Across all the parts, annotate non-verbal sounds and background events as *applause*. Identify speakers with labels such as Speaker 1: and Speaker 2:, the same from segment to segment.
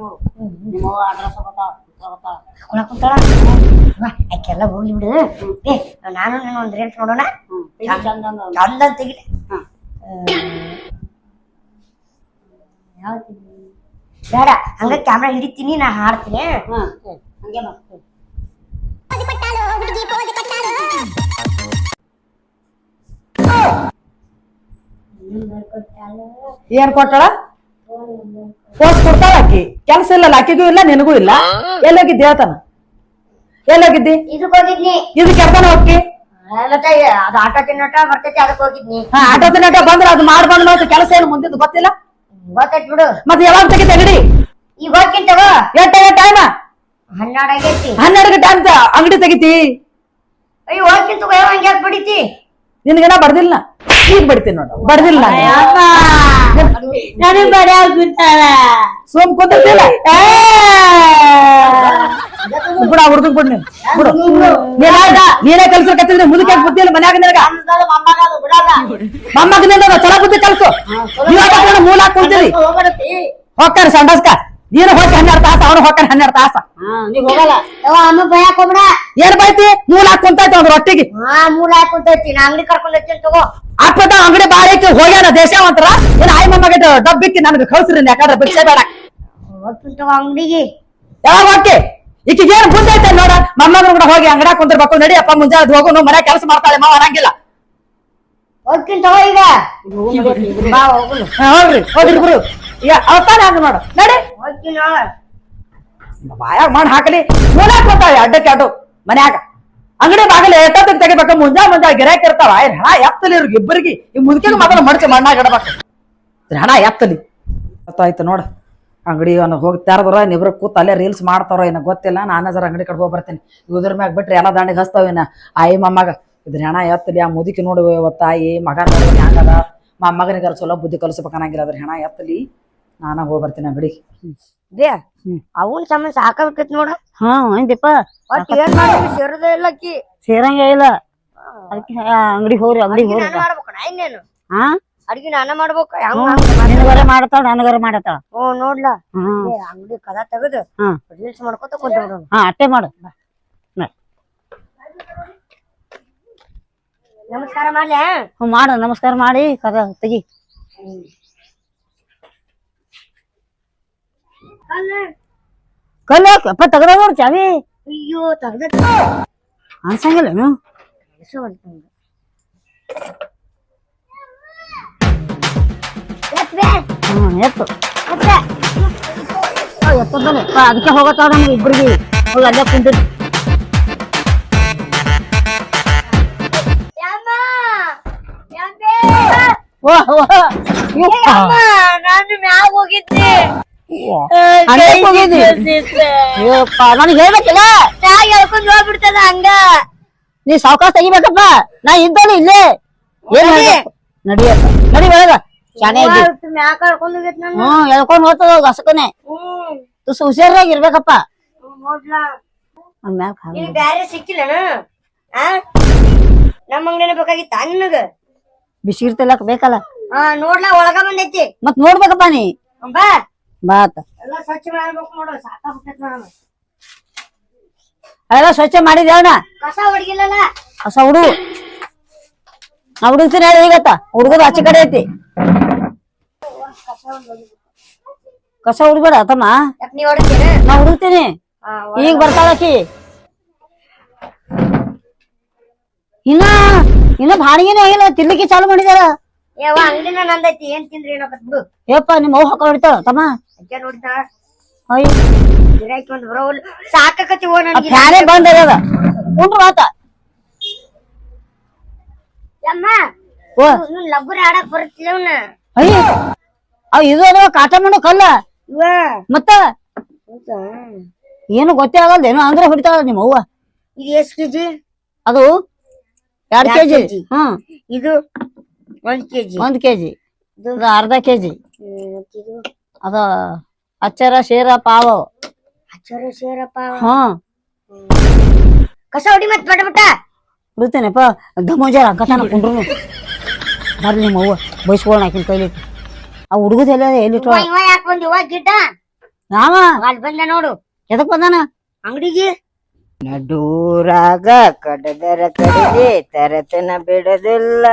Speaker 1: ನೋಡು. ಅಡ್ರೆಸ್
Speaker 2: ಕುಳ ಕುಂತಾಳ? ಆಕೆಲ್ಲ ಹೋಗ್ಲಿ ಬಿಡು. ಏ ನಾನು ನಾನು ಒಂದ್ ರೀಲ್ಸ್ ನೋಡೋಣ?
Speaker 1: ಚಂದ
Speaker 2: ತೆಗಿಲೆ. ಬೇಡ ಹಂಗ ಕ್ಯಾಮ್ರಾ ಹಿಡಿತೀನಿ ನಾ ಹಾಡ್ತೀನಿ.
Speaker 1: ಹಂಗೆ ಮಾಡು.
Speaker 3: ಏನ್ ಕೊಟ್ಟಳ? ಪೋಸ್ಟ್ ಕೊಡ್ತಾಳ ಆಕಿ. ಕೆಲಸ ಇಲ್ಲ ಆಕಿಗೂ ಇಲ್ಲ ನಿನಗೂ ಇಲ್ಲ. ಎಲ್ಲೋಗಿದ್ದಿ ಹೇಳ್ತಾನ ಎಲ್ಲೋಗಿದ್ದಿ?
Speaker 2: ಇದಕ್ ಹೋಗಿದ್ನಿ.
Speaker 3: ಇದು ಕೆಲ್ಸನ ಹೋಗಿ
Speaker 2: ಆ, ಮತ್ತೆ ಅದು ಆಟೋ ತಿನ್ನೋಟ ಬರ್ತೈತಿ ಅದಕ್ ಹೋಗಿದ್ನಿ.
Speaker 3: ಹಾ ಆಟೋ ತಿನ್ನಟ ಬಂದ್ರ ಅದು ಮಾಡ್ಬಂದ್ ಮತ್ತೆ ಕೆಲಸ ಏನು ಮುಂದಿದ್ದು ಗೊತ್ತಿಲ್ಲ?
Speaker 2: ಗೊತ್ತೈತ್ ಬಿಡು.
Speaker 3: ಮತ್ತೆ ಯಾವಾಗ ತೆಗಿತ ಅಂಗಡಿ
Speaker 2: ಈಗ ಹೋಗ್ತೀನಿ ತಗೋ.
Speaker 3: ಎಷ್ಟ ಟೈಮ್
Speaker 2: ಹನ್ನೆರಡು ಆಗೈತಿ.
Speaker 3: ಹನ್ನೆರಡು ಟೈಮ್ ಅಂಗಡಿ ತೆಗಿತಿ?
Speaker 2: ಅಯ್ಯೋ ಹೋಗ್ತೀನಿ ತಗೋ ಯಾವ ಹಂಗ್ಯಾಕ್ ಬಿಡಿತಿ?
Speaker 3: ನಿನ್ಗೇನ ಬಡ್ದಿಲ್ಲ ಈಗ ಬಡ್ತೀನಿ ನೋಡ ಬಡ್ದಿಲ್ಲ
Speaker 2: ನನಗ್ ಬಡ ಆಗ್ಬಿಟ್ಟಾಳ
Speaker 3: ಸುಮ್ ಕುಂತಿಲ್ಲ ಬಿಡ ಹುಡುಗ ಬಿಡ್ ನೀನು. ಬಿಡು. ನೀನ ನೀನೇ ಕೆಲ್ಸ ಕತ್ತಿದ್ರೆ ಮುದುಕ ಬುದ್ಧಿಲ್ಲ ಮನ್ಯಾಗ ನಿನಗ?
Speaker 1: ಮಮ್ಮಗ
Speaker 3: ನಿಂದ ಚಲ ಬುದ್ಧಿ ಕಲ್ಸು. ನೀವ್ ಮೂಲ ಹಾಕೊಂತೀರಿ ಹೋಗ್ತಾರೆ ಸಂಡಸ್ಕ. ನೀನು ಹೋಗಿ ಹನ್ನೆರಡು ತಾಸ ಅವನು ಹೋಗ್ತಾನೆ ಹನ್ನೆರಡು ತಾಸ.
Speaker 1: ಹೋಗಲ್ಲ.
Speaker 2: ಯವ್ವ ಅಮ್ಮ
Speaker 3: ಏನ್ ಬೈತಿ ಮೂಲ ಕುಂತೈತಿ ಅವ್ರ ರೊಟ್ಟಿಗೆ.
Speaker 2: ಹಾ ಮೂಲ ನಾ ಅಂಗಡಿ ಕರ್ಕೊಂಡು ಹೋಗ್ತೀನಿ ತಗೋ.
Speaker 3: ಅಪ್ಪಟ ಅಂಗಡಿ ಐತಿ. ಹೋಗ್ಯಾನ ದೇಶವಂತರ. ಏನ್ ಆಯ್ ಮೊಮ್ಮಗ ಡಬ್ಬಿಕ್ಕಿ ನನಗೆ ಕಳ್ಸ್ರಿ ಯಾಕಂದ್ರೆ ಭಿಕ್ಷೆ ಬೇಡ.
Speaker 2: ಹೋಗ್ತೀನಿ ತಗೋ ಅಂಗಡಿಗೆ.
Speaker 3: ಯಾವಾಗ ಹೋಗಿ ಈಕಿಗೆ ಏನ್ ಮುಂದೈತೆ ನೋಡ? ಮೊಮ್ಮಗನ ಕೂಡ ಹೋಗಿ ಅಂಗಡ ಕುಂದಿರ್ಬೇಕು. ನಡಿ ಅಪ್ಪ ಮುಂಜಾನೆ ಹೋಗು. ಮನೆ ಕೆಲಸ ಮಾಡ್ತಾಳೆ ಮಾವ ಅನ್ನಂಗಿಲ್ಲ.
Speaker 2: ಹೋಗ್ತೀನಿ ತಗೋ ಈಗ. ಬಾ ಹೋಗುನು
Speaker 3: ಹಾ, ಹೋಗ್ರಿ ಹೋಗ್ರಿ ಗುರು. ಈಗ ಅವತ್ತಾನೆ ಹಂಗ ನೋಡು. ಬಾಯಾಗ ಮಾಡಿ ಹಾಕಲಿ. ಮೂಲ ಹಾಕೊಂತಾಳೆ ಅಡ್ಡಕ್ಕೆ ಅಡ್ಡು ಮನ್ಯಾಗ. ಅಂಗಡಿ ಬಾಗಿಲು ಎಷ್ಟೊತ್ತಿಗೆ ತೆಗಿಬೇಕು. ಮುಂಜಾ ಮುಂಜಾ ಗಿರಾಕಿ ಇರ್ತಾವ. ಏನ್ ಹಣ ಎತ್ತಲಿ ಇವ್ರಿಗೆ ಇಬ್ಬರಿಗೆ? ಈ ಮುದುಕಿಗೆ ಮೊದಲು ಮಡಚಿ ಮಣ್ಣಾಗ ಇಡಬೇಕು. ಹಣ ಎತ್ತಲಿ? ಗೊತ್ತಾಯ್ತು ನೋಡ. ಅಂಗಡಿ ಅವನು ಹೋಗಿ ತೆರದ್ರ ಇಬ್ರು ಕೂತ್ ಅಲ್ಲೇ ರೀಲ್ಸ್ ಮಾಡ್ತಾರೋ ಏನೋ ಗೊತ್ತಿಲ್ಲ. ನಾನು ಜರ ಅಂಗಡಿ ಕಡೆ ಹೋಗಿ ಬರ್ತೀನಿ. ಇದ್ರ ಮ್ಯಾಗ ಬಿಟ್ರೆ ಎಲ್ಲ ದಾಂಡಿಗೆ ಹಸ್ತಾವೇನ ಆಯಿ ಮೊಮ್ಮಗ. ಇದ್ರ ಹಣ ಎತ್ತಲಿ. ಆ ಮುದುಕಿ ನೋಡುವ ತಾಯಿ, ಮಗ ನೋಡು ಹ್ಯಾಂಗದ ಮೊಮ್ಮಗನಿಗೆ ಚಲೋ ಬುದ್ಧಿ ಕಲಿಸ್ಬೇಕು ಅನ್ನಂಗಿಲ್ಲ. ಅದ್ರ ಹಣ ಎತ್ತಲಿ. ನಾನ ಹೋಗಿ ಬರ್ತೀನಿ ಅಂಗಡಿ
Speaker 2: ದೇ ಅವನ್ ಸಮಯ ಸಾಕಾಗತ್ ನೋಡ.
Speaker 1: ಹಾ ಸೇರಂಗ
Speaker 2: ಒಟ್ ಏನ್ ಸೇರೋದೇ ಇಲ್ಲ ಅಕ್ಕಿ.
Speaker 1: ಸೇರಂಗೆ ಇಲ್ಲ. ಅದಕ್ಕೆ ಅಂಗಡಿ ಹೋಗ್ರಿ ಅಂಗಡಿ
Speaker 2: ಅಡ್ಗಿ
Speaker 1: ಹೋಗ್ರಿ.
Speaker 2: ನಾನ ಮಾಡ್ಬೇಕು ನಾ ಇನ್ನೇನು?
Speaker 1: ಹಾ
Speaker 2: ಅಡ್ಗಿ ನಾನ ಮಾಡ್ಬೇಕು
Speaker 1: ನಿನಗರ ಮಾಡತಾಳ ನನಗರ ಮಾಡತಾಳ.
Speaker 2: ಓ ನೋಡ್ಲಾ. ಅಂಗಡಿ ಕದ ತೆಗದು ರೀಲ್ಸ್ ಮಾಡ್ಕೊತ ಕುಂತ
Speaker 1: ಹಾ ಅಟ್ಟೆ ಮಾಡು.
Speaker 2: ನಮಸ್ಕಾರ ಮಾಡ್ಲಾ?
Speaker 1: ಹ್ಮ್ ಮಾಡು ನಮಸ್ಕಾರ ಮಾಡಿ ಕದ ತೆಗಿ.
Speaker 2: ಅಲ್ಲ
Speaker 1: ಕಲ್ಲ ಅಪ್ಪ ತೆಗ್ದ ನೋಡು ಚಾವಿ.
Speaker 2: ಅಯ್ಯೋ ತೆಗ್ದ
Speaker 1: ಅನ್ಸಂಗಿಲ್ಲೇನು ಹ್ಮ್ ಎತ್ತು. ಎತ್ತದಲ್ಲ ಅದಕ್ಕೆ ಹೋಗತ್ತಾವ ನಮ್ಗೆ ಇಬ್ಬರಿಗೆ ಹೋಗಿ ಅಲ್ಲೇ ಓ ಓಹ್ ಯಪ್ಪ.
Speaker 2: ನಾನು ಮ್ಯಾಗ ಹೋಗಿದ್ದೆ.
Speaker 1: ನನಗೆ ಹೇಳ್ಬೇಕಿಲ್ಲ?
Speaker 2: ಮ್ಯಾಗ ಹೇಳ್ಕೊಂಡ್ ಹೋಗ್ಬಿಡ್ತದ ಹಂಗ?
Speaker 1: ನೀ ಸಾವಕಾಶ ತೆಗಿಬೇಕಪ್ಪ. ನಾ ಇದ್ದಾನೆ ಇಲ್ಲೇ. ಏನ್
Speaker 2: ನಡಿ.
Speaker 1: ನಡಿ ಒಳಗ. ಶಾನೆ ಹ್ಮ್ ಎಳ್ಕೊಂಡ್ ಹೋಗ್ತದ ಗಸಕನೆ
Speaker 2: ಹ್ಮ್.
Speaker 1: ತುಸು ಹುಷಾರಾಗಿ ಇರ್ಬೇಕಪ್ಪ.
Speaker 2: ಬ್ಯಾರೆ ನಮ್ಮ ಅಂಗಡಿನ ಬೇಕಾಗಿತ್ತ ನಿನಗ?
Speaker 1: ಬಿಸಿಗಿರ್ ತಿಲ್ಲಕ್ ಬೇಕಲ್ಲ
Speaker 2: ನೋಡ್ಲಾ ಒಳಗ ಬಂದೈತಿ.
Speaker 1: ಮತ್ ನೋಡ್ಬೇಕಪ್ಪ ನೀ.
Speaker 2: ಬಾ.
Speaker 1: ಬಾತ.
Speaker 2: ಎಲ್ಲ ಸ್ವಚ್ಛ ಮಾಡ್ಬೇಕು ನೋಡು ಸಾಕಾಗ್ತೈತಿ ನಾನು.
Speaker 1: ಅದೆಲ್ಲ ಸ್ವಚ್ಛ ಮಾಡಿದ್ದೆ ಅವನ?
Speaker 2: ಕಸ ಹೊಡ್ಗಿಲ್ಲಲ್ಲ?
Speaker 1: ಹೊಸ ಹುಡುಗ ನಾ ಹುಡುಗ್ತೀನಿ ಹೇಳಿ ಈಗತ್ತ? ಹುಡುಗದ ಆಚೆ ಕಡೆ ಐತಿ. ಕಸ ಹುಡುಗಬೇಡ ತಮ್ಮ.
Speaker 2: ಯಾಕ ನೀ
Speaker 1: ಹುಡುಗ್ತೀನಿ ಈಗ ಬರ್ತಾಳಕಿ ಇನ್ನ ಇನ್ನ ಬಾಣಿಗೆನೇ ಆಗಿಲ್ಲ ತಿನ್ಲಿಕ್ಕೆ ಚಾಲು ಮಾಡಿದಾರ
Speaker 2: ಅಂಗಡಿನ ನಂದೈತಿ ಏನ್ ತಿಂದ್ರಿ ಏನೋ ಬಿಡು.
Speaker 1: ಏಪ್ಪ ನಿಮ್ಮ ಅವ್ವ ಹಾಕ ಹೊಡಿತಾವ ತಮ್ಮ?
Speaker 2: ಅಜ್ಜ ನೋಡ್ತಾಳ
Speaker 1: ಅಯ್ಯ.
Speaker 2: ಗಿರಾಕಿ ಒಂದು ಬರೋಲ್ ಓ ನನ್ಗೆ.
Speaker 1: ಫ್ಯಾನೇ ಬಂದ್ ಆತ
Speaker 2: ಯಮ್ಮ
Speaker 1: ಓ
Speaker 2: ಇವ್ನ್ ಲಬ್ಬರಿ ಆಡಕ್ ಬರುತ್ತಿಲ್ಲ ಅವ್ನ.
Speaker 1: ಅಯ್ಯೋ. ಅವ್ ಇದು ಅದ ಕಾಟ ಮಾಡೋ ಕಲ್ಲ?
Speaker 2: ಇವ.
Speaker 1: ಮತ್ತ?
Speaker 2: ಹೌದಾ?
Speaker 1: ಏನು ಗೊತ್ತೇ ಆಗಲ್ದ? ಏನೋ ಅಂದ್ರೆ ಹೊಡಿತಾಳ ನಿಮ್ಮ ಅವ್ವ.
Speaker 2: ಇದು ಎಷ್ಟ್ ಕೆಜಿ?
Speaker 1: ಅದು? ಎರಡ್
Speaker 2: ಎರಡ್
Speaker 1: ಕೆಜಿ?
Speaker 2: ಕೆಜಿ.
Speaker 1: ಹ್ಮ್.
Speaker 2: ಇದು ಒಂದ್ ಕೆಜಿ.
Speaker 1: ಒಂದ್ ಕೆಜಿ. ಇದು ಅರ್ಧ ಕೆಜಿ.
Speaker 2: ಇದು
Speaker 1: ಅದ ಅಚ್ಚರ ಶೇರ ಪಾವ.
Speaker 2: ಅಚ್ಚರ ಸೇರಪ್ಪ
Speaker 1: ಹ್ಮ್
Speaker 2: ಕಸ ಹೊಡಿ ಮತ್ ಬಡ ಬಿಟ್ಟ
Speaker 1: ಬಿಡ್ತೇನೆಪ್ಪ ದಮೋಜಾರ ಅಂಕತಾನ ಕುಂಡ್ರು ಬರ್ಲಿ ನಿಮ್ಮ ಅವ್ವ ಬೈಸ್ಕೊಳ್ಳೋಣ ಆಕಿನ ಕೈಲಿ ಆ ಹುಡುಗದ ಎಲ್ಲ ಎಲ್ಲಿಟ್ಟು
Speaker 2: ಇವ ಯಾಕೆ ಬಂದಿ? ಇವ ಗಿಡ್ಡ?
Speaker 1: ನಾವ?
Speaker 2: ಅಲ್ಲಿ ಬಂದ ನೋಡು.
Speaker 1: ಎದಕ್ ಬಂದಾನ?
Speaker 2: ಅಂಗಡಿಗೆ?
Speaker 4: ನಡೂರಾಗ ಕಡದರ ಕಡಿದೆ ತರತನ ಬಿಡದಿಲ್ಲ.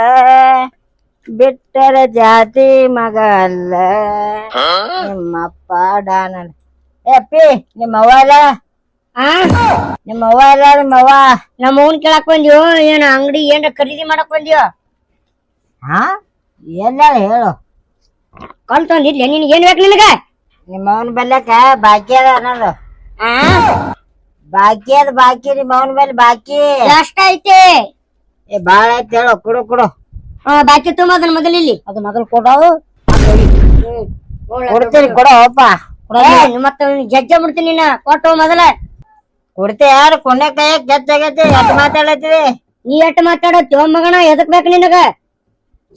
Speaker 4: ಬಿಟ್ಟರ ಜಾತಿ ಮಗ ಅಲ್ಲ. ನಿಮ್ಮಪ್ಪ ಡಾನ ಏ ಅಪ್ಪಿ ನಿಮ್ಮ ಅವ್ವ ಅಲ್ಲ?
Speaker 2: ಆ?
Speaker 4: ನಿಮ್ಮ ಅವ್ವ ಅಲ್ಲ ನಿಮ್ಮ ಅವ್ವ
Speaker 2: ನಮ್ಮ ಅವ್ನ್ ಕೇಳಕ್ ಬಂದ್ಯೋ? ಏನ ಅಂಗಡಿ ಏನ್ರ ಖರೀದಿ ಮಾಡಕ್ ಬಂದ್ಯೋ?
Speaker 4: ಹಾ ಎಲ್ಲ ಹೇಳು.
Speaker 2: ಕಲ್ ನಿನಗೆ ನಿನ್ ಏನ್ ಬೇಕು ನಿನಗ?
Speaker 4: ನಿಮ್ಮ ಅವನ ಬಲ್ಲಕ ಬಾಕಿ ಅದ ಅನ್ನೋದು.
Speaker 2: ಆ?
Speaker 4: ಬಾಕಿ ಅದ ಬಾಕಿ ನಿಮ್ಮ ಅವನ ಮೇಲೆ ಬಾಕಿ.
Speaker 2: ಎಷ್ಟ ಐತಿ?
Speaker 4: ಏ ಬಾಳ ಐತಿ ಹೇಳು ಕೊಡು ಕೊಡು.
Speaker 2: ಬಾಕಿ ತುಂಬ ಅದನ್ನ ಮೊದಲು ಇಲ್ಲಿ.
Speaker 1: ಅದು ಮೊದಲು ಕೊಡವು
Speaker 4: ಕೊಡ್ತೀನಿ ಕೊಡು ಅಪ್ಪ.
Speaker 2: ಏ, ಮತ್ತ ಜಜ್ಜ ಬಿಡ್ತೀನಿ ನಿನ್ನ ಕೊಟ್ಟು ಮೊದಲ.
Speaker 4: ಕೊಡ್ತಿ ಯಾರು? ಕೊಂಡೆ ಕೈಯಾಗ ಕೆತ್ತಾಗೈತಿ ಎಟ್ ಮಾತಾಡತ್ತೀವಿ
Speaker 2: ನೀ ಎಷ್ಟ್ ಮಾತಾಡತ್ತಿ? ಮಗನ ಎದಕ್ ಬೇಕು ನಿನಗ?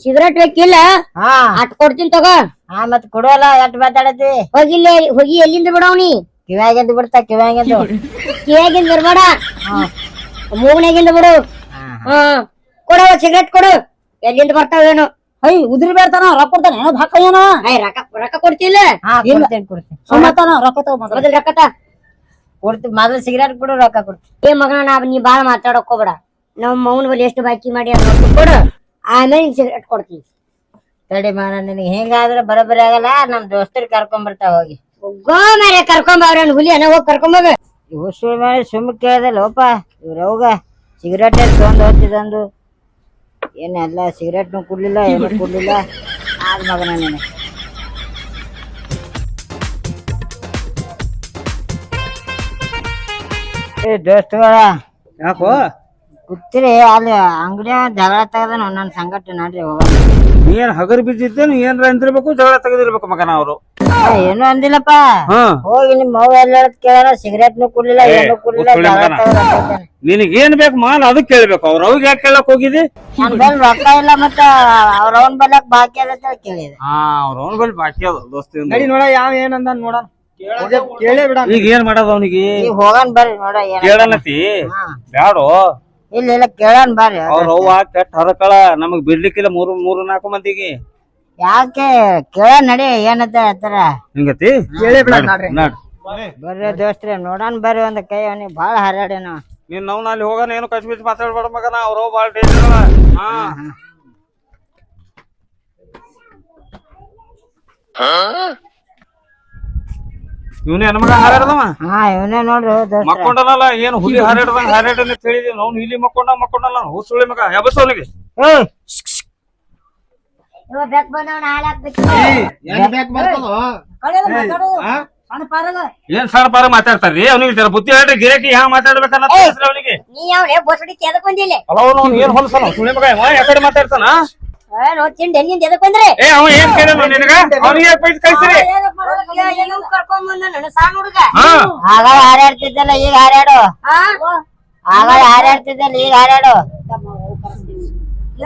Speaker 2: ಸಿಗರೇಟ್ ಬೇಕಿಲ್ಲ?
Speaker 4: ಹಾ.
Speaker 2: ಅಟ್ ಕೊಡ್ತೀನಿ ತಗೋ.
Speaker 4: ಹಾ ಮತ್ ಕೊಡೋಲ್ಲ ಎಟ್ ಮಾತಾಡತ್ತಿ
Speaker 2: ಹೋಗಿ ಇಲ್ಲಿ ಹೋಗಿ ಎಲ್ಲಿಂದ ಬಿಡವ್ನಿ
Speaker 4: ಕಿವ್ಯಾಗಿಂದ ಬಿಡ್ತಾ ಕಿವ್ಯಾಗಿಂದ.
Speaker 2: ಕಿವ್ಯಾಗಿಂದ ಬರ್ಬೇಡ. ಮೂಗನಾಗಿಂದ ಬಿಡು. ಹಾ. ಕೊಡವ ಸಿಗರೇಟ್ ಕೊಡು. ಎಲ್ಲಿಂದ ಬರ್ತಾವೇನು
Speaker 1: ಹೈ ಉದ್ರಿ ಬೇಡ್ತಾನ ರೊಕ್ಕ ಕೊಡ್ತಾನೆ. ಏನೋ ಹಾಕ ಏನೋ?
Speaker 2: ಹೈ ರೊಕ್ಕ ರೊಕ್ಕ ಕೊಡ್ತಿಲ್ಲ
Speaker 4: ಹಾ ಕೊಡ್ತೀನಿ ಕೊಡ್ತೀನಿ.
Speaker 1: ಸುಮ್ಮತ್ತಾನ ರೊಕ್ಕ ಮೊದಲು.
Speaker 2: ರೊಕ್ಕ ತಾ.
Speaker 4: ಕೊಡ್ತೀನಿ ಮೊದಲು ಸಿಗರೇಟ್ ಕೊಡು ರೊಕ್ಕ ಕೊಡ್ತಿ
Speaker 2: ಏ ಮಗನ ನಾ ನೀ ಬಾಳ ಮಾತಾಡಕ್ ನಮ್ ನಮ್ಮ ಮೌನ ಬಲ್ಲಿ ಎಷ್ಟು ಬಾಕಿ ಮಾಡಿ ರೊಕ್ಕ ಕೊಡು. ಆಮೇಲೆ ನಿಂಗ್ ಸಿಗರೇಟ್ ಕೊಡ್ತೀನಿ.
Speaker 4: ತಡಿ ಮಾಡ ನಿನಗೆ ಹೆಂಗಾದ್ರೆ ಬರೋಬ್ಬರಿ ಆಗಲ್ಲ. ನಮ್ ದೋಸ್ತರ್ ಕರ್ಕೊಂಡ್ ಬರ್ತಾವ ಹೋಗಿ
Speaker 2: ಗೋ ಮಾರೆ ಹುಲಿ ಅನ್ನ ಹೋಗಿ
Speaker 4: ಇವ್ ಸುಳ್ಳು ಮಾಡಿ ಸುಮ್ಮ ಕೇಳ್ದಲ್ಲ ಓಪ ಇವ್ರ ಹೋಗ ಸಿಗರೇಟ್ ತೊಂದ್ ಹೋಗ್ತಿದಂದು ಏನೆಲ್ಲ ಸಿಗರೇಟ್ನು ಕುಡ್ಲಿಲ್ಲ ಏನು *laughs* ಕುಡ್ಲಿಲ್ಲ. ಆದ ಮಗನ ನೀನು. ಏ ದೋಸ್ತುಗಳ.
Speaker 5: ಯಾಕೋ?
Speaker 4: ಕೂತಿರಿ ಅಲ್ಲಿ ಅಂಗಡಿ ಜಗಳ ತೆಗದನು ನನ್ನ ಸಂಗಟ ನಡ್ರಿ ಹೋಗೋಣ.
Speaker 5: ನೀ ಏನ್ ಹಗರ್ ಬಿದ್ದಿದ್ದೇನು ಏನ್ರ ಅಂದಿರ್ಬೇಕು ಜಗಳ ತೆಗೆದಿರ್ಬೇಕು ಮಗನ ಅವರು.
Speaker 4: ಏನು ಅಂದಿಲ್ಲಪ್ಪ.
Speaker 5: ಹಾ.
Speaker 4: ಹೋಗಿ ನಿಮ್ ಮೌ ಎಲ್ಲ ಸಿಗರೇಟ್ ನು ಕುಡ್ಲಿಲ್ಲ ಏನು ಕುಡ್ಲಿಲ್ಲ
Speaker 5: ಕೂತ್ಕೊಳ್ಳಿ
Speaker 4: ಜಗಳ
Speaker 5: ಮಗನ.
Speaker 4: ತೆಗದ
Speaker 5: ನಿನಗ್ ಏನ್ ಬೇಕು ಮಾಲ್ ಅದಕ್ಕೆ ಕೇಳ್ಬೇಕು. ಅವ್ರ ಅವ್ರಿಗೆ ಯಾಕೆ ಕೇಳಕ್ ಹೋಗಿದಿ?
Speaker 4: ನನ್ ಬಲ್ ರೊಕ್ಕ ಇಲ್ಲ ಮತ್ತ ಅವ್ರ ಅವನ್ ಬಲ್ಲಕ್ ಬಾಕಿ ಅದ ಅಂತ ಕೇಳಿದೆ.
Speaker 5: ಹಾ ಅವ್ರ ಅವನ್ ಬಲ್ ಬಾಕಿ ಅದ ದೋಸ್ತಿ
Speaker 6: ನಡಿ ನೋಡ ಯಾವ ಏನಂದ ನೋಡ. ಕೇಳೇ ಬಿಡ.
Speaker 5: ಈಗ ಏನ್ ಮಾಡೋದ್ ಅವನಿಗೆ?
Speaker 4: ಹೋಗನ್ ಬರ್ರಿ ನೋಡ
Speaker 5: ಕೇಳನತಿ
Speaker 4: ಹಾ.
Speaker 5: ಬ್ಯಾಡೋ.
Speaker 4: ಇಲ್ಲ ಇಲ್ಲ ಕೇಳನ್ ಬರ್ರಿ.
Speaker 5: ಅವ್ರ ಅವ್ವ ಕೆಟ್ಟ ಹರಕಳ. ನಮಗ್ ಬಿಡ್ಲಿಕ್ಕಿಲ್ಲ ಮೂರು ಮೂರು ನಾಲ್ಕು ಮಂದಿಗೆ.
Speaker 4: ಯಾಕೆ? ಕೇಳ ನಡಿ ಏನದ ಆತರ
Speaker 5: ಹಿಂಗತಿ?
Speaker 6: ಬಿಡ ನೋಡ್ರಿ.
Speaker 5: ನಡ್.
Speaker 4: ಬರ್ರಿ ದೋಸ್ತ್ರಿ ನೋಡನ್ ಬರ್ರಿ ಒಂದ್ ಕೈ ಅವನಿಗೆ ಬಾಳ ಹರ್ಯಾಡೇನ
Speaker 5: ನೀನ್ ನಾವು ಅಲ್ಲಿ ಹೋಗೋಣ ಏನು ಕಚ್ ಬಿಚ್ ಮಾತಾಡ್ಬೇಡ ಮಗನ ಅವ್ರ ಬಾಳ ಡೇಂಜರ್ ಹಾ. ಇವನೇ ನಮಗ ಹಾರಾಡ್ದವ?
Speaker 4: ಹಾ ಇವನೇ ನೋಡ್ರಿ ದೋಸ್ತ್ರ.
Speaker 5: ಮಕ್ಕೊಂಡಲ್ಲ ಏನು ಹುಲಿ ಹಾರಾಡ್ದಂಗ ಹಾರಾಡ ಅಂತ ಹೇಳಿದ್ವಿ ಅವ್ನು ಇಲ್ಲಿ ಮಕ್ಕೊಂಡ ಮಕ್ಕೊಂಡಲ್ಲ ಹುಸುಳಿ ಮಗ. ಎಬಸ್ ಅವನಿಗೆ?
Speaker 4: ಏಯ್
Speaker 2: ಇವ ಬೆಕ್ ಬಂದವ್ ನಾಳೆ ಹಾಕ್ಬೇಕು
Speaker 6: ಏನ್ ಬೇಕು ಬರ್ತದೋ?
Speaker 1: ಸಣ್ಣ ಪಾರಗ.
Speaker 5: ಏನ್ ಸಣ್ಣ ಪಾರ ಮಾತಾಡ್ತಾರ್ರಿ? ಅವ್ನಿಗೆ ಬುದ್ಧಿ ಹೇಳ್ರಿ ಗಿರಾಕಿ ಹ್ಯಾಂಗ ಮಾತಾಡ್ಬೇಕನ್ನ ತಿಳಿಸ್ರಿ ಅವನಿಗೆ.
Speaker 2: ನೀ ಅವನೇ ಬೋಸಡಿಕೆ ಎದಕ್ ಬಂದಿಲ್ಲ.
Speaker 5: ಅಲ್ಲ ಅವ್ನು ಏನ್ ಹೊಲಸನ? ಸುಳಿ ಮಗ ಇವ ಯಾಕಡೆ ಮಾತಾಡ್ತಾನ?
Speaker 2: ನೋ ತಿಂಡಿ ನಿಂದ ಎದಕ್ ಬಂದ್ರೆ?
Speaker 5: ಏ ಅವ ಏನ್ ನಿನಗ? ಅವ್ನಿಗೆ ಯಾಕೆ ಬೈದ್ ಕಳ್ಸಿರಿ?
Speaker 2: ಕರ್ಕೊಂಡ್ ಬಂದ ನನ್ನ ಸಣ್ಣ ಹುಡುಗ.
Speaker 5: ಹಾ.
Speaker 4: ಆಗ ಹಾರಾಡ್ತಿದ್ದಲ್ಲ ಈಗ ಹಾರಾಡು.
Speaker 2: ಆ?
Speaker 4: ಆಗ ಹಾರಾಡ್ತಿದ್ದಲ್ಲ ಈಗ ಹಾರಾಡು.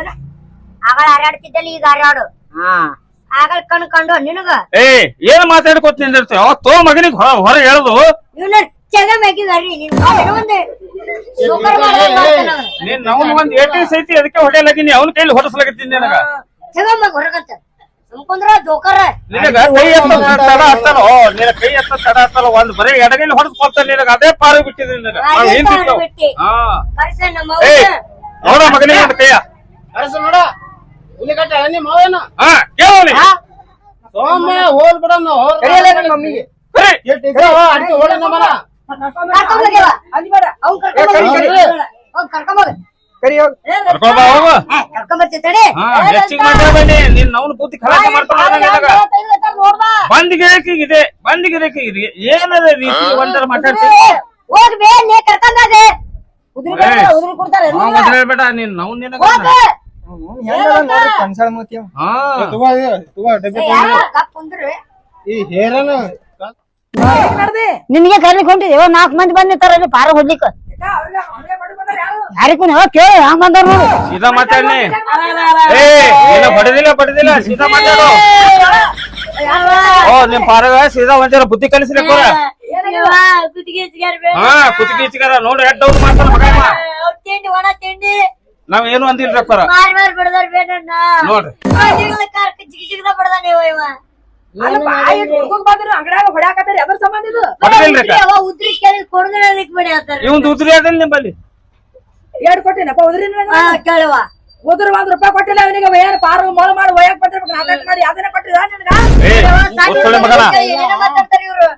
Speaker 2: ಏನ? ಆಗಳ ಹಾರಾಡ್ತಿದ್ದಲ್ಲಿ ಈಗ ಹಾರಾಡು
Speaker 4: ಹಾ.
Speaker 2: ಆಗಳ ಕಣ್ ಕಂಡು ನಿನಗ?
Speaker 5: ಏ ಏನ್ ಮಾತಾಡ್ಕೊತ ನಿಂದಿರ್ತೀವಿ ಅವ ತೋ ಮಗನಿಗೆ ಹೊರ ಹೇಳುದು.
Speaker 2: ಇವನ ಮ್ಯಾಗಿ ಹರಿ ನಿನ್ ಕಾಲ್ ಒಂದು ಸೂಪರ್ ಮಾಡ್ದಂಗ್ ಮಾಡ್ತಾನ ಅವ್ನು.
Speaker 5: ನೀನ್ ಒಂದ್ ಸೈತಿ ಅದಕ್ಕೆ ಹೊಡೆಯಲಾಗಿನಿ ಅವ್ನ ಕೈಲಿ ಹೊರಸ್ಲಾಗತ್ತೀನಿ ನಿನಗ.
Speaker 2: ಚಗ ಮ್ಯಾಗ ಹೊರಗಂತ ಸುಮ್ಕೊಂದ್ರ ಜೋಕರ.
Speaker 5: ನಿನಗ ಕೈ ಎತ್ತ ತಡ ಹತ್ತಲ್ಲ ಓ ನಿನ ಕೈ ಎತ್ತ ತಡ ಹತ್ತಲ್ಲ ಒಂದ್ ಬರೀ ಎಡಗೈಲಿ ಹೊಡೆದ್ ಕೊಡ್ತಾನೆ ನಿನಗ. ಅದೇ ಪಾರು ಬಿಟ್ಟಿದ್ರಿ ನಿನಗ. ನಾವ್ ಏನ್ ತಿಂತಾವ್?
Speaker 2: ಬಿಟ್ಟಿ.
Speaker 5: ಹಾ.
Speaker 2: ಕರ್ಸ ನಮ್ಮ
Speaker 5: ಏ
Speaker 2: ಅವ್ವನ.
Speaker 5: ನೋಡ ಮಗನಿಗೆ ಒಂದು ಕೈಯ.
Speaker 6: ನೋಡ. ಹುಲಿ. ಕಟ್ಟ ನಿಮ್ಮ ಮಾವೇನ
Speaker 5: ಹಾ
Speaker 6: ಸೋಮ ಹೋಲ್ ಬಿಡ. ಮಮ್ಮಿಗೆ ಅಡಿಕೆ ಓಡ ನಮ್ಮನ
Speaker 5: ಏನದ ರೀತಿ ಒಂದರ ಮಾತಾಡ್ತೀನಿ
Speaker 2: ಹೋಗ್ಬೇ ಹೋಗ್ ಬೇ, ನೀ ಕರ್ಕೊಂಡ್ ಹೋಗಿ. ಉದ್ರಿ ಬೇಡ,
Speaker 5: ಏ.
Speaker 2: ಉದ್ರಿ ಕೊಡ್ತಾರೆ.
Speaker 5: ಅವ್ನ್
Speaker 2: ನಿನಗ.
Speaker 5: ನೀನ್ ನಾವು ನಿನಗ
Speaker 1: ನಿನಗೆ ಕರ್ಲಿಕ್ ಹೊಂಟಿದೇವ ನಾಲ್ಕು ಮಂದಿ ಬಂದಿರ್ತಾರ ಅಲ್ಲಿ ಪಾರ ಹೊಡ್ಲಿಕ್ಕ ಯಾರಿಗೂ ಕೇಳಿ ಹಂಗ ಬಂದಾರ ನೋಡು
Speaker 5: ಸೀದಾ ಮಾತಾಡ್ನಿ ಏ ನೀನು ಬಡದಿಲ್ಲ ಬಡದಿಲ್ಲ ಸೀದಾ ಮಾತಾಡು ಓ ನಿಮ್ ಪಾರಗ ಸೀದಾ ಒಂಚೂರು ಬುದ್ಧಿ ಕಲಿಸ್ರಿ
Speaker 2: ಸಿಗಾರ್
Speaker 5: ಹಾ ಕುತ್ತಿಗೆ ಚಿಗಾರ ನೋಡ್ರಿ ಡೌನ್ ಮಗ ಇವ.
Speaker 2: ಅವ್ರ್ ತಿಂಡಿ ಒಣ ತಿಂಡಿ
Speaker 5: ನಾವ್ ಏನು ಅಂದಿಲ್ರಿ ಅಪ್ಪಾರ
Speaker 2: ಮಾರ್ ಮಾರ್ ಬಿಡದಾರ ಬೇಡಣ್ಣ.
Speaker 5: ನೋಡ್ರಿ.
Speaker 2: ಕಾರ್ ಜಿಗಿ ಜಿಗದ ಬಿಡದಾನ ಇವ ಇವ.
Speaker 3: ಅಲ್ಲ ಬಾಯಿ ಹುಡ್ಕೊಂಡ್ ಬಂದ್ರು ಅಂಗಡ್ಯಾಗ ಹೊಡ್ಯಾಕತ್ತೀರಿ ಅದ್ರ ಸಂಬಂಧ ಇದು?
Speaker 5: ಕೊಡ್ಲಿಲ್ರಿ ಅಕ್ಕ.
Speaker 2: ಅವ ಉದ್ರಿ ಕೇಳಿ ಕೊಡದ್ರೆ ಅದಕ್ಕೆ ಬಿಡಿ ಹೇಳ್ತಾರ.
Speaker 5: ಇವಂದು ಉದ್ರಿ ಅದಲ್ ನಿಂಬಲ್ಲಿ?
Speaker 3: ಎರಡ್ ಕೊಟ್ಟಿನಪ್ಪ ಉದ್ರಿನ
Speaker 2: ಕೇಳುವ.
Speaker 3: ಉದ್ರ ಒಂದ್ ರೂಪಾಯಿ ಕೊಟ್ಟಿಲ್ಲ ಅವನಿಗೆ ಏನ್ ಪಾರು ಮೊಳ ಮಾಡಿ ಒಯ್ಯಾಕ್ ಬಂದಿರ್ಬೇಕು ನಾಟಕ ಮಾಡಿ ಅದನ್ನ ಕೊಟ್ಟಿದ ನಿನ್ಗ?
Speaker 5: ಏ ಉಸ್ಸುಳೆ ಮಗನ.
Speaker 2: ಏನೇನೋ ಮಾತಾಡ್ತಾರ ಇವ್ರು.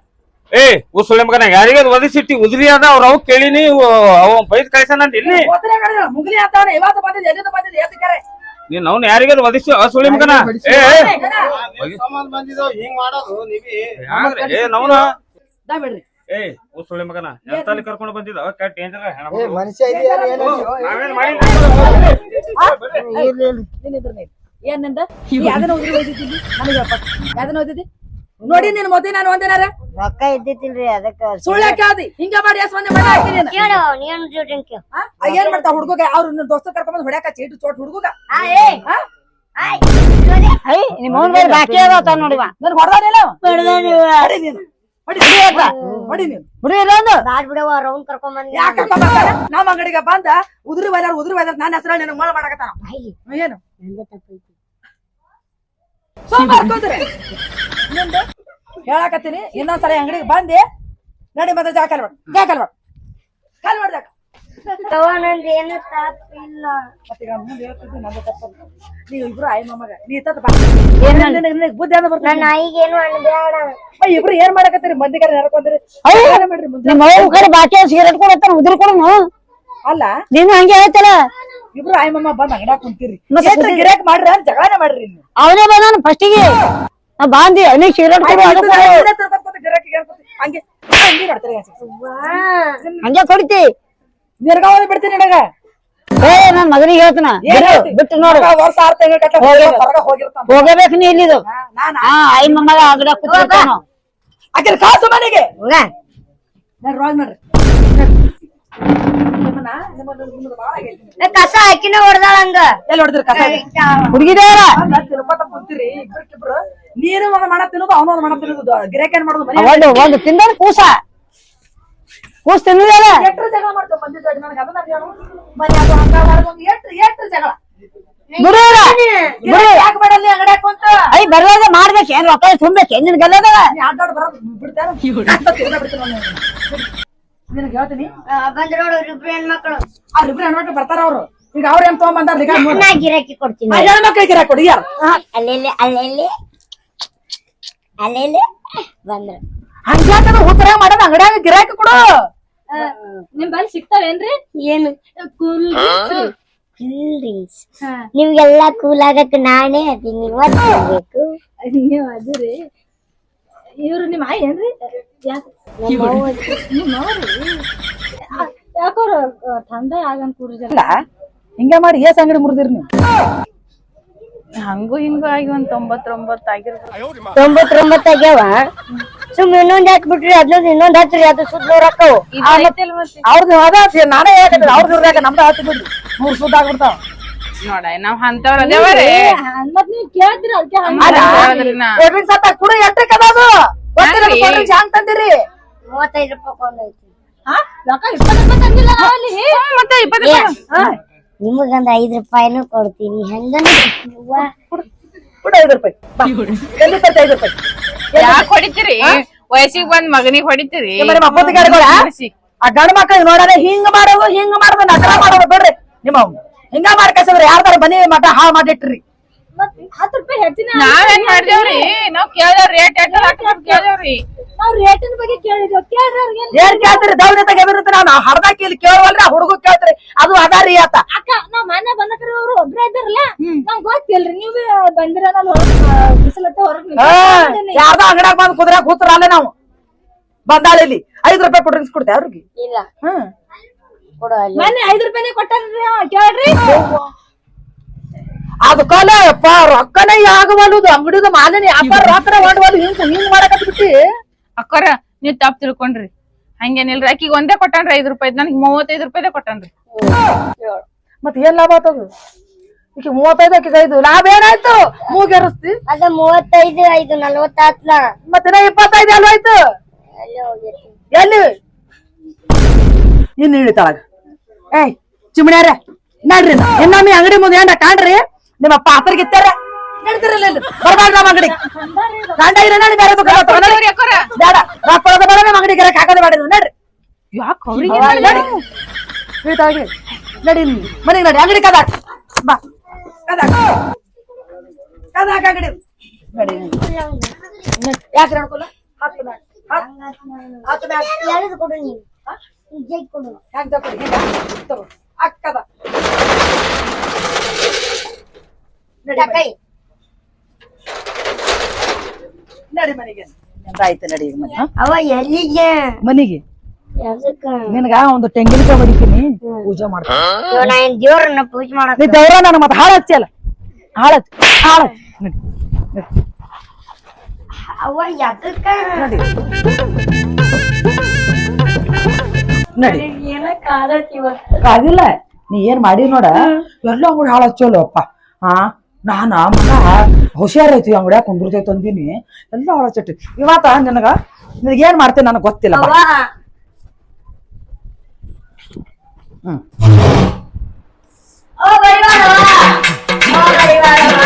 Speaker 5: ಏ ಉಸುಳೆ ಮಗನ ಯಾರಿಗೆ ಒದಿಸಿಟ್ಟಿ ಉದ್ರಿ ಅದ ಅವ್ರ ಅವ್ ಕೇಳಿನಿ ಅವ ಬೈದ್ ಕಳ್ಸಣ ಅಂತ ಇಲ್ಲಿ ನೀನ್ ಅವ್ನ ಯಾರಿಗೆ ಒದಿಸಿ ಸುಳಿ ಮಗನ ಏ ಏ,
Speaker 6: ಸಂಬಂಧ ಬಂದಿದ್ದು ಮಾಡೋದು ನೀವಿ
Speaker 5: ಏ ನವ್ನ ಏ ಉಸುಳೆ ಮಗನ ಎಂತಲ್ಲಿ ಕರ್ಕೊಂಡು ಬಂದಿದ್ದ ಕೆಟ್ಟ ಡೇಂಜರ್
Speaker 6: ಮನುಷ್ಯ
Speaker 3: ಯಾವ್ದನ್ನ ಓದಿದ್ದಿ ನನಗೆ ಯಾವ್ದನ್ನ ಓದಿದ್ದಿ ನೋಡಿ ನೀನ್ ಮೊದ್ಲು ನಾನು ಒಂದೇನಾರ
Speaker 4: ರೊಕ್ಕ ಇದ್ದಿತ್ತಿಲ್ರಿ ಅದಕ್ಕ
Speaker 3: ಸುಳ್ಳ ಕೇಳ್ದಿ ಹಿಂಗ ಮಾಡಿ ಎಸ್ ಮಾಡಿ ಹಾಕಿ ನೀನು.
Speaker 2: ಕೇಳು ನೀನು ಕೇಳು
Speaker 3: ಏನ್ ಮಾಡ್ತಾ ಹುಡುಗ ಅವ್ರು ನಿನ್ನ ದೋಸ್ತ ಕರ್ಕೊಂಡ್ ಹೊಡ್ಯಾಕ ಚೀಟು ಚೋಟ್ ಹುಡುಗ
Speaker 2: ಆ ಏ ಆಯ್ ನೋಡಿ
Speaker 1: ಐ ನಿಮ್ಮ ಅವ್ನ ಬೈ ಬಾಕಿ ಅದಾವ ನೋಡಿವ
Speaker 3: ನನ್ ಹೊಡೆದಾನಿಲ್ಲ ಹೊಡಿ ನೀನು.
Speaker 2: ಬಂದ
Speaker 3: ನಮ್ಮ ಅಂಗಡಿಗೆ ಬಂದ ಉದ್ರಿ ಬೈದಾರ ಉದ್ರಿ ಬೈದಾರ ನನ್ನ ಹೆಸರು ನಿನಗೆ ಮಳ ಮಾಡಕತ್ತಾನ. ಏನು? ಹೇಳಕತ್ತೀನಿ. ಇನ್ನೊಂದ್ಸಲ ಅಂಗಡಿಗೆ ಬಂದಿ ನಡಿ ಮತ್ತೆ ಜಾಕ ಕಾಲ್ ಜಾಕಲ್ ಜಾಕ ಕಾಲ್ ಮಾಡು. ಕಾಲ್ ಮಾಡು ಜಾಕ
Speaker 2: ತಗೊಂಡ್ ಏನು ತಪ್ಪಿಲ್ಲ
Speaker 3: ಮತ್ತೀಗ ಮುಂದೆ ಹೇಳ್ತಿದ್ದಿ ನಂದು ತಪ್ಪಲ್ಲ ನೀವು ಇಬ್ರು ಆಯ್ ಮೊಮ್ಮಗ ನೀ ಬಾ. ನಿನಗೆ ಬುದ್ಧಿ
Speaker 2: ನಾಯಿಗೆ ಏನು ಅನ್ಬೇಡ.
Speaker 3: ಇಬ್ರು ಏನ್ ಮಾಡಕತ್ತೀರಿ? ಮಂದಿ ಕಡೆ ನಡ್ಕೊಂಡ್ರಿ. ಏನ್ ಮಾಡ್ರಿ ಮುಂದೆ
Speaker 1: ನಿಮ್ಮ ಕಡೆ ಬಾಕಿ ಸಿಗರೇಟ್ ಕೊಡತ್ತಾನ ಉದ್ರಿ ಕೊಡನು
Speaker 3: ಅಲ್ಲ.
Speaker 1: ನೀನು ಹಂಗೆ ಹೇಳ್ತಲ್ಲ
Speaker 3: ಇಬ್ರು ಆಯ್ ಮಮ್ಮ ಬಂದ್ ಅಂಗಡ ಕುಂತೀರಿ. ಎಷ್ಟು ಗಿರಾಕ್ ಮಾಡ್ರಿ ಅಂತ ಜಗಳನೇ ಮಾಡ್ರಿ ನೀವು
Speaker 1: ಅವನೇ ಬಂದಾನ ಫಸ್ಟಿಗೆ ನಾ ಬಾಂದಿ ಅವನಿಗೆ ಸಿಗರೇಟ್ ಕೊಡು ಅದು ಕೊಡು.
Speaker 3: ಗಿರಾಕಿ ಹಂಗೆ ಹಂಗೆ ಮಾಡ್ತಾರೆ
Speaker 1: ಹಂಗೆ ಕೊಡ್ತಿ.
Speaker 3: ನಿರ್ಗಾವಣೆ ಬಿಡ್ತೀನಿ ನಿನಗ
Speaker 1: ಏ ನನ್ ಮಗನಿಗೆ ಹೇಳ್ತನ. ಬಿಡು, ಬಿಟ್ಟು ನೋಡು.
Speaker 3: ವರ್ಷ ಆರ್ ತಿಂಗಳ ಕಟ್ಟ ಹೊರಗ ಹೋಗಿರ್ತಾನ.
Speaker 1: ಹೋಗಬೇಕು ನೀ ಇಲ್ಲಿದು.
Speaker 3: ನಾನ?
Speaker 1: ಹಾ ಐ ಮೊಮ್ಮಗ ಅಂಗಡ ಕೂತಿರ್ತಾನು
Speaker 3: ಕಾಸು ಮನೆಗೆ.
Speaker 2: ಹೋಗ.
Speaker 3: ನಾನು ರೋಜ್ ಮಾಡ್ರಿ.
Speaker 2: ಕಸ ಹಾಕಿನ ಹೊಡ್ದಾಳ ಹಂಗ.
Speaker 3: ಎಲ್ಲಿ ಹೊಡೆದ್ರಿ ಕಸ?
Speaker 1: ಹುಡುಗಿದೇವರ
Speaker 3: ಅಲ್ಲ, ತಿರುಪತ ಕುಂತೀರಿ ಇಬ್ರಿಕಿಬ್ರು ನೀನು ಒಂದ್ ಮಣ ತಿನ್ನೋದು ಅವನು ಒಂದ್ ಮಣ ತಿನ್ನೋದು. ಗಿರಾಕಿ ಏನ್ ಮಾಡೋದು? ಮನೆ
Speaker 1: ಒಂದು ಒಂದು ತಿಂದ ಕೂಸ. ಕೂಸ್ ತಿನ್ನಲ್ಲ
Speaker 3: ಎಟ್ರು ಜಗಳ ಮಾಡ್ತೇವೆ ಮಂದಿ ಜೋಡಿ? ನನಗೆ ಅದನ್ನ ಹೇಳು ಮನೆ ಅದು ಹಂಗ ಒಂದು ಎಟ್ರು ಎಟ್ರು ಜಗಳ. ಯಾಕೆ ಮಾಡಲ್ಲ ಅಂಗಡ್ಯಾಗ ಕುಂತ
Speaker 1: ಐ ಬರ್ಲಾದ ಮಾಡ್ಬೇಕು. ಏನ್ ರೊಕ್ಕ ನಿನ್ ಗಲ್ಲದಾಗ
Speaker 3: ನೀ ಅಡ್ಡಾಡ್ ಬರೋದು ಬಿಡ್ತಾರ ಬಿಡ್ತೀನಿ ನಿನಗೆ ಹೇಳ್ತೀನಿ?
Speaker 2: ಬಂದ್ ನೋಡು ಇಬ್ರು ಹೆಣ್ಮಕ್ಳು.
Speaker 3: ಅವ್ರಿಬ್ರು ಹೆಣ್ಮಕ್ಳು ಬರ್ತಾರ ಅವ್ರು. ಈಗ ಅವ್ರ ಏನ್ ತಗೊಂಬಂದಾರ ಈಗ
Speaker 2: ನಾ ಗಿರಾಕಿ ಕೊಡ್ತೀನಿ
Speaker 3: ಗಿರಾಕಿ ಕೊಡಿ ಯಾರು?
Speaker 2: ಅಲ್ಲೆಲ್ಲಿ ಅಲ್ಲೆಲ್ಲಿ? ಅಲ್ಲೆಲ್ಲಿ? ಬಂದ್ರು.
Speaker 3: ಹಂಗ್ಯಾಕಂದ್ರೆ ಉತ್ತರ ಮಾಡೋದು ಅಂಗಡಿಯಾಗ ಗಿರಾಕಿ ಕೊಡು.
Speaker 7: ನಿಮ್ ಬಲ್ಲಿ ಸಿಗ್ತಾವೇನ್ರಿ
Speaker 2: ಏನು?
Speaker 7: Cool
Speaker 2: cool drinks. ನಿಮ್ಗೆಲ್ಲಾ ಕೂಲ್ ಆಗಕ್ ನಾನೇ ಅದೀನಿ.
Speaker 7: ನೀವ್ ಅದಿರಿ ಇವ್ರು ನಿಮ್ ಆಯ್ ಏನ್ರಿ? ಯಾಕೋರ ಥಂಡ ಆಗನ್ ಜರ
Speaker 3: ಹಿಂಗ ಮಾಡಿ ಏಸ್ ಅಂಗಡಿ ಮುರಿದಿರಿ ನೀವು.
Speaker 7: ಹಂಗು ಹಿಂಗು ಆಗಿ ಒಂದ್ ತೊಂಬತ್ತೊಂಬತ್ತು ಆಗಿರ್ಬೋದು.
Speaker 2: ತೊಂಬತ್ತೊಂಬತ್ತು ಆಗ್ಯಾವ? ಸುಮ್ ಇನ್ನೊಂದ್ ಹಾಕ್ಬಿಟ್ರಿ ಅದನ್ನೊಂದ್ ಇನ್ನೊಂದ್ ಹಚ್ರಿ ಅದು ಸುದ್ದ ನೂರಕ್ಕವು
Speaker 3: ಅವ್ರದ್ದು ಅದ ನಾನೇ ಹೇಳ ಅವ್ರದ್ದು ನಮ್ದು ಹತ್ತು ಬಿಡ್ರಿ. ಮೂರ್ ಸುದ್ದ ಆಗ್ಬಿಡ್ತಾವ.
Speaker 8: ನೋಡ ನಾವ್ ಅಂತವ್ರ ಅದೇವರಿ
Speaker 7: ಮತ್ ನೀವ್ ಕೇಳ್ತೀರ ಅದಕ್ಕೆ
Speaker 3: ಕೊಡ್ರಿ ಸತ್ತ ಕುಡ ಎಟ್ಟಕ್ಕೆ ಅದಾದು ಗೊತ್ತಿಲ್ಲ
Speaker 8: ಹಂಗ್ರಿ?
Speaker 3: ಕೊಡ್ರಿ ಹ್ಯಾಂಗ್ ತಂದಿರಿ.
Speaker 2: ಮೂವತ್ತೈದು ರೂಪಾಯಿ ನಿಮಗೊಂದ್ ಐದ್ ರೂಪಾಯಿನೂ ಕೊಡ್ತೀನಿ. ಹೆಂಗ
Speaker 3: ಕೊಡ ಐದು ರೂಪಾಯಿ. ಬಾ. ಎಲ್ಲಿ ತರ್ತಿ ಐದು ರೂಪಾಯಿ?
Speaker 8: ಯಾಕೆ ಹೊಡಿತೀರಿ? ವಯಸ್ಸಿಗೆ ಬಂದ್ ಮಗನಿಗೆ ಹೊಡಿತೀರಿ?
Speaker 3: ಆ ಗಂಡ ಮಕ್ಕಳಿಗೆ ನೋಡೋಣ ಹಿಂಗ ಮಾಡೋದು ಹಿಂಗ ಮಾಡೋದು ನಕರ ಮಾಡೋದು ಬಿಡ್ರಿ. ನಿಮ್ಮ. ಹಿಂಗ ಮಾಡ್ಕಸಿದ್ರೆ ಯಾರ್ದಾರ ಮನಿ ಮಠ ಹಾ ಮಾಡಿಟ್ರಿ.
Speaker 7: ಹುಡುಗು ಹತ್ತು ರೂಪಾಯಿ ಹೆಚ್ಚಿನ
Speaker 8: ನಾವೇನ್ ಮಾಡ್ದೇವ್ರಿ? ನಾವ್ ಕೇಳ್ದೇವ್ ರೇಟ್ ಹಾಕ್ಬೇಕು ಕೇಳ್ದೇವ್ರಿ.
Speaker 7: ನಾವ್ ರೇಟಿನ ಬಗ್ಗೆ ಕೇಳಿದ್ವಿ. ಕೇಳ್ರಿ
Speaker 3: ಏನ್ ಕೇಳ್ತೀರಿ? ದೌಡ್ಯದಾಗ ಎದುರುತ್ತೆ ನಾನು ಹರ್ದಾಕಿ ಇಲ್ಲಿ ಕೇಳುವಲ್ರಿ ಹುಡುಗ ಕೇಳ್ತೀರಿ. ಅದು ಅದಾರಿ ಆತ.
Speaker 7: ಅಕ್ಕ ನಾವ್ ಮನೆ ಬಂದಕ್ರಿ ಅವ್ರು ಒಬ್ರೇ ಇದ್ದಾರಲ್ಲ ನಂಗ್ ಗೊತ್ತಿಲ್ರಿ. ನೀವ್ ಬಂದಿರ ನಾನು ಬಿಸಿಲತ್ತ ಹೊರಗ್ ಕುದ್ರ
Speaker 3: ಯಾರ್ದೋ ಅಂಗಡ್ಯಾಗ ಬಂದ್ ಕುದ್ರಾಗ ಕೂತ್ರಲ್ಲ ನಾವು. ಬಂದಾಳ ಇಲ್ಲಿ. ಐದು ರೂಪಾಯಿ ಕೊಡ್ರಿ ಕೊಡ್ತೇವೆ ಅವ್ರಿಗೆ.
Speaker 2: ಇಲ್ಲ.
Speaker 3: ಹ್ಮ್.
Speaker 7: ಮೊನ್ನೆ ಐದು ರೂಪಾಯಿನೇ ಕೊಟ್ಟಾರ್ರಿ ಅವ ಕೇಳ್ರಿ.
Speaker 3: ಅದಕ್ಕಲ್ಲ ಯಪ್ಪ ರೊಕ್ಕನೇ ಆಗವಲ್ಲದು ಅಂಗಡಿದ ಮಾಲಿನಿ ವ್ಯಾಪಾರ ರೊಕ್ಕನೇ ಹೊಂಡವಲ್ಲ ಹಿಂಗ್ ಹಿಂಗ್ ಮಾಡಕತ್ ಬಿಟ್ಟಿ
Speaker 8: ಅಕ್ಕೋರ ನೀವ್ ತಪ್ಪ ತಿಳ್ಕೊಂಡ್ರಿ. ಹಂಗೇನಿಲ್ರಿ ಆಕಿಗೆ ಒಂದೇ ಕೊಟ್ಟಾನ್ರಿ ಐದ್ ರೂಪಾಯಿ ನನಗೆ ಮೂವತ್ತೈದು ರೂಪಾಯಿದೇ ಕೊಟ್ಟಾನ್ರಿ
Speaker 3: ಮತ್ ಏನ್ ಲಾಭ ಆತದು ಈಗ ಮೂವತ್ತೈದು ಆಕಿಗೆ ಐದು. ಲಾಭ ಏನಾಯ್ತು? ಮೂಗೇರಿಸ್ತಿ.
Speaker 2: ಅದ ಮೂವತ್ತೈದು ಐದು ನಲ್ವತ್ತಾತ್ಲ.
Speaker 3: ಮತ್ತೆ ಇನ್ನ ಇಪ್ಪತ್ತೈದು ಅಲ್ವಾಯ್ತು
Speaker 2: ಅಲ್ಲೇ ಹೋಗೈತಿ
Speaker 3: ಎಲ್ಲಿ? ಇನ್ನು ಇಳಿತಾಳಗ ಏಯ್ ಚಿಮಣ್ಯಾರ ನಡ್ರಿ ಇನ್ನೊಮ್ಮೆ ಅಂಗಡಿ ಮುಂದೆ ಏನ್ರ ಕಾಣ್ರಿ ನಿಮ್ಮ ಪಾತ್ರ ಗಿತ್ತಾರ ನಡ್ತಿರಲ್ಲ ಇಲ್ಲಿ ಬರ್ಬಾರ್ದು ನಮ್ಮ ಅಂಗಡಿ ಗಂಡ ಇರ ನಡಿ ಬೇರೆ ದುಕಾನ ಹತ್ರ ನಡಿ. ಬೇಡ ರೊಕ್ಕ ಕೊಡೋದು ಬೇಡ ನಮ್ಮ ಅಂಗಡಿ ಗಿರಾಕ್ ಹಾಕೋದು ಬೇಡ ನಡ್ರಿ
Speaker 8: ಯಾಕೆ
Speaker 3: ನಡಿ ಇಳಿತಾಳ್ರಿ ನಡಿ ಇಲ್ಲಿ. ಮನೆಗೆ ನಡಿ ಅಂಗಡಿ ಕದಾಕ್ ಬಾ ಕದಾಕ್ ಕದಾಕ್ ಅಂಗಡಿ ನಡಿ ಯಾಕ್ರಿ ಅನ್ಕೊಲ್ಲ ಹತ್ತು ಬ್ಯಾಗ್ ಹತ್ತು ಹತ್ತು ಬ್ಯಾಗ್
Speaker 2: ಯಾರಿಗೂ ಕೊಡು ನೀನು ಜೈ ಕೊಡು
Speaker 3: ಹೆಂಗ್ ತಗೊಳ್ಳಿ ಹಿಂಗ ತಗೋ ಅಕ್ಕದ ನಡಿ
Speaker 2: ಕೈ
Speaker 3: ನಡಿ ಮನೆಗೆ ಎಂದಾಯ್ತು ನಡಿ ಈಗ ಮನೆ
Speaker 2: ಅವ ಎಲ್ಲಿಗೆ?
Speaker 3: ಮನೆಗೆ.
Speaker 2: ಎದಕ್ಕ
Speaker 3: ನಿನಗ ಒಂದು ತೆಂಗಿನಕಾಯಿ ಹೊಡಿತೀನಿ ಪೂಜೆ ಮಾಡ್ತೀನಿ.
Speaker 2: ಇವ ನಾ ಏನ್ ದೇವ್ರನ್ನ ಪೂಜೆ ಮಾಡಕ್
Speaker 3: ನೀ ದೇವ್ರ ನಾನು ಮತ್ತೆ ಹಾಳ ಹಚ್ಚಲ್ಲ ಹಾಳ ಹಾಳ ನಡಿ.
Speaker 2: ಅವ ಎದಕ್ಕ
Speaker 3: ನಡಿ. ನಡಿ.
Speaker 2: ಏನ ಕಾದತ್ತಿವ?
Speaker 3: ಅದಿಲ್ಲ ನೀ ಏನ್ ಮಾಡಿ ನೋಡ? ಎಲ್ಲ ಅಂಗಡಿ ಹಾಳ ಹಚ್ಚೋಲ್ಲ ಅಪ್ಪ. ಹಾ ನಾನ ಮಗ ಹುಷಾರ್ ಐತಿ ಅಂಗಡಿಯಾಗ ಕುಂದಿರ್ತೈತಿ ಅಂದಿನಿ. ಎಲ್ಲ ಹಾಳ ಹಚ್ಚಟ್ಟಿ ಇವತ್ತ ನಿನಗ ನಿನಗ ಏನ್ ಮಾಡ್ತೇನೆ ನನಗೆ ಗೊತ್ತಿಲ್ಲ ಬಾ. ಹ್ಮ್.
Speaker 2: ಓ ಬರಿವಾರವ ಓ ಬರಿವಾರವ